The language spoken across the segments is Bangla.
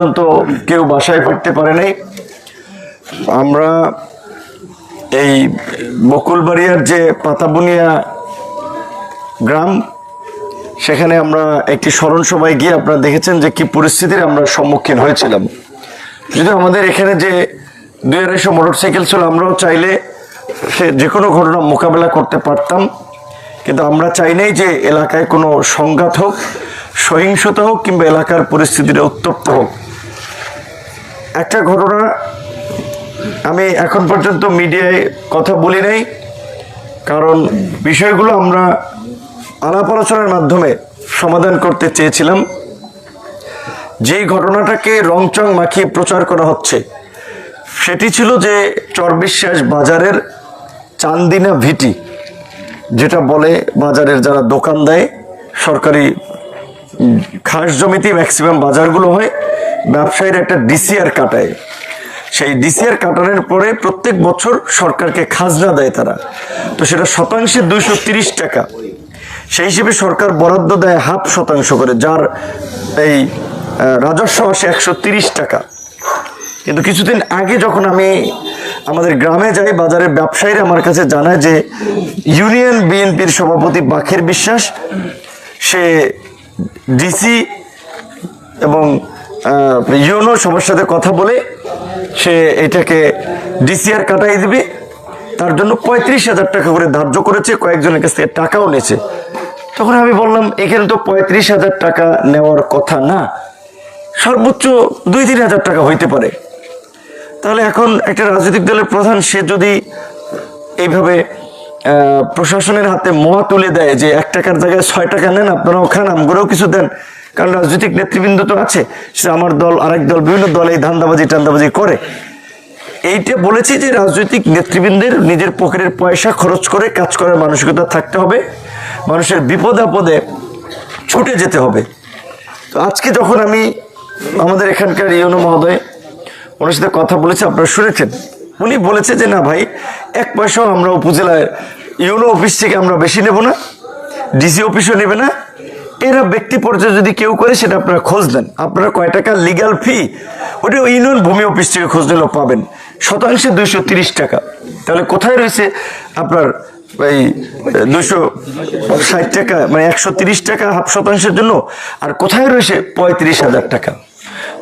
পর্যন্ত কেউ বাসায় ফিরতে পারে নাই। আমরা এই বকুলবাড়িয়ার যে পাতাবুনিয়া গ্রাম, সেখানে আমরা একটি স্মরণ সভায় গিয়ে আপনারা দেখেছেন যে কি পরিস্থিতির আমরা সম্মুখীন হয়েছিলাম। যদি আমাদের এখানে যে দুই আড়াইশো মোটরসাইকেল ছিল, আমরাও চাইলে সে যে কোনো ঘটনা মোকাবেলা করতে পারতাম। কিন্তু আমরা চাই নাই যে এলাকায় কোনো সংঘাত হোক, সহিংসতা হোক কিংবা এলাকার পরিস্থিতিটা উত্তপ্ত হোক। একটা ঘটনা আমি এখন পর্যন্ত মিডিয়ায় কথা বলি নাই, কারণ বিষয়গুলো আমরা আলাপ আলোচনার মাধ্যমে সমাধান করতে চেয়েছিলাম। যেই ঘটনাটাকে রংচং মাখিয়ে প্রচার করা হচ্ছে, সেটি ছিল যে চরবিশ্বাস বাজারের চান্দিনা ভিটি, যেটা বলে বাজারের যারা দোকান দেয়, সরকারি খাস জমিতে ম্যাক্সিমাম বাজারগুলো হয় ব্যবসায়ীরা একটা ডিসিআর কাটায়। সেই ডিসিআর কাটানোর পরে প্রত্যেক বছর সরকারকে খাজনা দেয় তারা। তো সেটা শতাংশে দুইশো টাকা। সেই হিসেবে সরকার বরাদ্দ দেয় হাফ শতাংশ করে, যার এই রাজস্ব আসে একশো টাকা। কিন্তু কিছুদিন আগে যখন আমি আমাদের গ্রামে যাই বাজারের ব্যবসায়ীরা আমার কাছে জানায় যে ইউনিয়ন বিএনপির সভাপতি বাখের বিশ্বাস, সে ডিসি এবং ইউনো সবার সাথে কথা বলে সে এটাকে ডিসিআর কাটাই দিবে। তার জন্য পঁয়ত্রিশ হাজার টাকা করে ধার্য করেছে, কয়েকজনের কাছ থেকে টাকাও নিয়েছে। তখন আমি বললাম, এখানে তো পঁয়ত্রিশ হাজার টাকা নেওয়ার কথা না, সর্বোচ্চ দুই তিন হাজার টাকা হইতে পারে। তাহলে এখন একটা রাজনৈতিক দলের প্রধান, সে যদি এইভাবে প্রশাসনের হাতে মোয়া তুলে দেয় যে এক টাকার জায়গায় ছয় টাকা নেন, আপনারাও খান আমগুলোও কিছু দেন কারণ রাজনৈতিক নেতৃবৃন্দ তো আছে, সে আমার দল, আরেক দল, বিভিন্ন দল এই ধান্দাবাজি, টান্দাবাজি করে। এইটা বলেছি যে রাজনৈতিক নেতৃবৃন্দের নিজের পকেটের পয়সা খরচ করে কাজ করার মানসিকতা থাকতে হবে, মানুষের বিপদ আপদে ছুটে যেতে হবে। তো আজকে যখন আমি আমাদের এখানকার ইউনো মহোদয়, ওনার সাথে কথা বলেছে, আপনারা শুনেছেন। উনি বলেছে যে, না ভাই, এক পয়সাও আমরা উপজেলায়, ইউনো অফিস থেকে আমরা বেশি নেব না, ডিসি অফিসও নেবে না এরা ব্যক্তি পর্যায়ে যদি কেউ করে, সেটা আপনারা খোঁজ দেন আপনারা কয় টাকা লিগাল ফি ওটা ইউনিয়ন ভূমি অফিস থেকে খোঁজ নিলেও পাবেন। শতাংশে দুইশো টাকা। তাহলে কোথায় রয়েছে আপনার এই দুশো ষাট টাকা মানে একশো তিরিশ টাকা হাফ শতাংশের জন্য? আর কোথায় রয়েছে পঁয়ত্রিশ হাজার টাকা?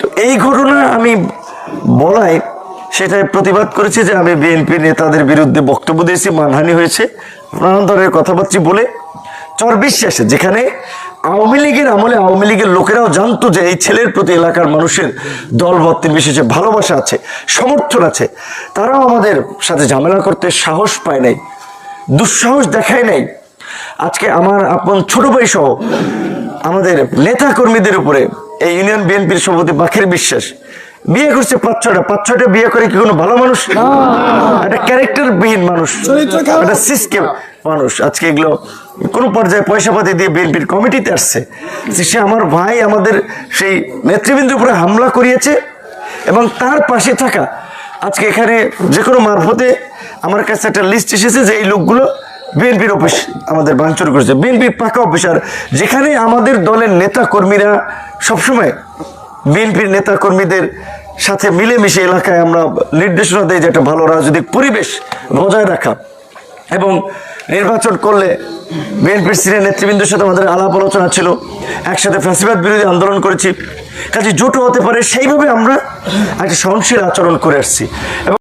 তো এই ঘটনা আমি বলায় সেটাই প্রতিবাদ করেছি যে আমি বিএনপি নেতাদের বিরুদ্ধে বক্তব্য দিয়েছি, মানহানি হয়েছে। নানান ধরনের কথাবার্তা বলে, চর বিশ্বাসে যেখানে আওয়ামী লীগের আমলে আওয়ামী লীগের লোকেরাও জানতো যে এই ছেলের প্রতি এলাকার মানুষের দলবত্তের বিশেষে ভালোবাসা আছে সমর্থন আছে। তারাও আমাদের সাথে ঝামেলা করতে সাহস পায় নাই দুঃসাহস দেখায় নাই। আজকে আমার আপন ছোট ভাই সহ আমাদের নেতা কর্মীদের উপরে এই ইউনিয়ন বিএনপির সভাপতি বাখের বিশ্বাস বিয়ে করছে পাঁচ ছটা পাঁচ ছটা বিয়ে করে কি কোনো ভালো মানুষ? একটা ক্যারেক্টার বিহীন মানুষ একটা সিস্টেম মানুষ। আজকে এগুলো কোন পর্যায়ে পয়সাপাতি দিয়ে বিএনপির কমিটিতে আসছে। সে আমার ভাই আমাদের সেই নেতৃবৃন্দের উপরে হামলা করিয়েছে এবং তার পাশে থাকা, আজকে এখানে যে কোনো মারফতে আমার কাছে একটা লিস্ট এসেছে যে এই লোকগুলো বিএনপির অফিস আমাদের ভাঙচুর করেছে। বিএনপির পাকা অফিসার যেখানে আমাদের দলের নেতা কর্মীরা সবসময় বিএনপির নেতা কর্মীদের সাথে মিলেমিশে এলাকায় আমরা নির্দেশনা দিই যে একটা ভালো রাজনৈতিক পরিবেশ বজায় রাখা। এবং নির্বাচন করলে বিএনপির সিনিয়র নেতৃবৃন্দের সাথে আমাদের আলাপ আলোচনা ছিল, একসাথে ফ্যাসিবাদ বিরোধী আন্দোলন করেছি। কাজে জোটও হতে পারে, সেইভাবে আমরা একটা সহনশীল আচরণ করে আসছি। এবং